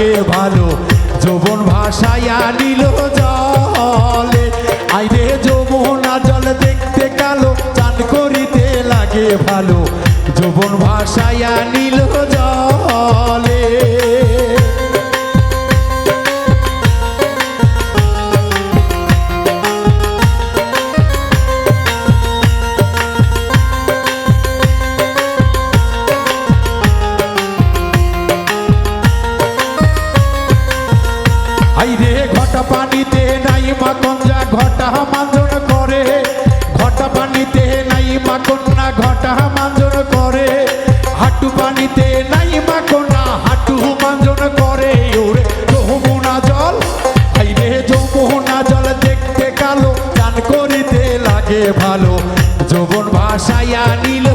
লাগে ভালো। যৌবন ভাসাইয়া নিল জলে। আইরে যৌবনা জল দেখতে কালো, চান করিতে লাগে ভালো। যৌবন ভাসাইয়া নিল জলে। আইরে, ঘটা পানিতে নাই মা কঞ্জা ঘটা মাঞ্জন করে। ঘটা পানিতে নাই ঘটা মাঞ্জন করে। হাটু পানিতে নাই মাঞ্জন করে। ওরে যমুনা জল, আইরে যমুনা জল দেখতে কালো, চান করিতে লাগে ভালো। যৌবন ভাষায়া নীল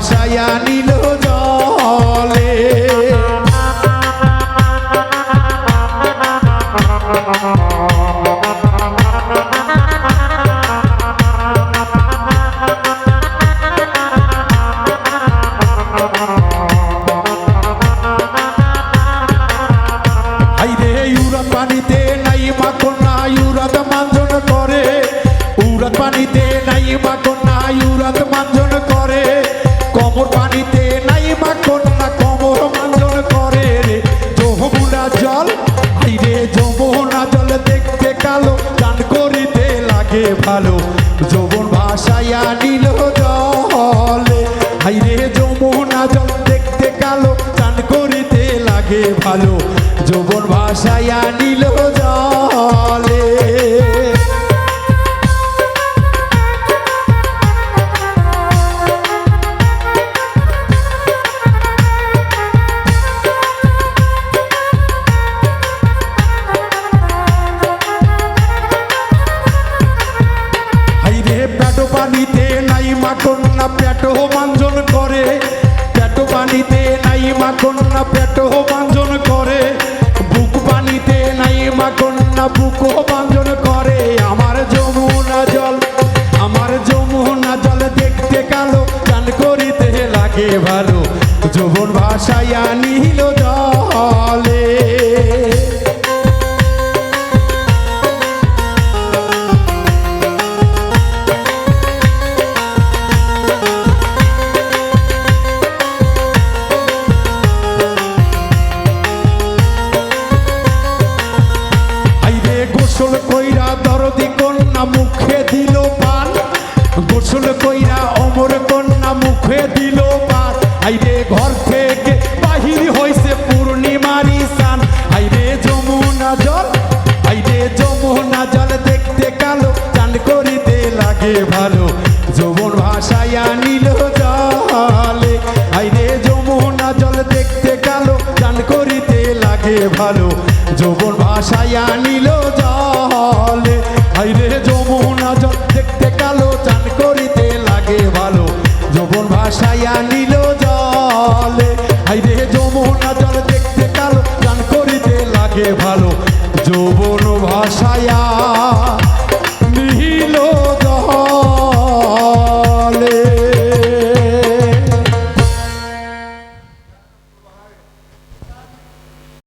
ভাষায়া নীল জলে। পানিতে নাই মাখন না ইউরাত মাঞ্জন করে। উরাত পানিতে নাই মাখন ভালো। যৌবন ভাসাইয়া নিল জলে। হাইরে যমুনা জল দেখতে কালো, চান করিতে লাগে ভালো। যৌবন ভাষায়া নীল মাখন না পেটো মাঞ্জন করে। পেটো পানিতে নাই মাখন না পেটো মাঞ্জন করে। বুক পানিতে নাই মাখন না বুক মাঞ্জন করে। আমার যমুনা জল, আমার যমুনা জল দেখতে কালো চান করিতে লাগে ভালো। যৌবন ভাষায় নীল জলে। গোসল কইরা দরদি কন্যা মুখে দিল পান। গোসল কইরা অমর কন্যা মুখে দিল পান। আইরে ঘর থেকে বাহির হইছে আইরে যমুনা জল, আইরে যমুনা জল দেখতে কালো, চান করিতে লাগে ভালো। যৌবন ভাষায়া নীল জলে। আইরে যমুনা জল দেখতে কালো, চান করিতে লাগে ভালো। যৌবন ভাষায়া নীল